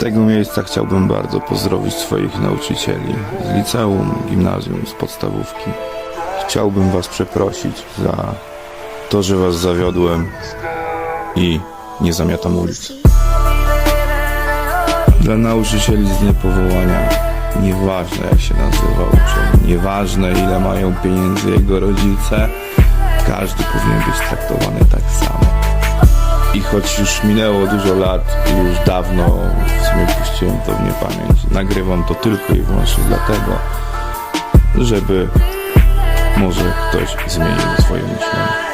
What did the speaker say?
tego miejsca chciałbym bardzo pozdrowić swoich nauczycieli z liceum, gimnazjum, z podstawówki. Chciałbym Was przeprosić za to, że Was zawiodłem i nie zamiatam ulic. Dla nauczycieli z niepowołania, nieważne jak się nazywa uczeń, nieważne ile mają pieniędzy jego rodzice, każdy powinien być traktowany choć już minęło dużo lat i już dawno w sumie puściłem to w niepamięć, nagrywam to tylko i wyłącznie dlatego, żeby może ktoś zmienił swoje myślenie.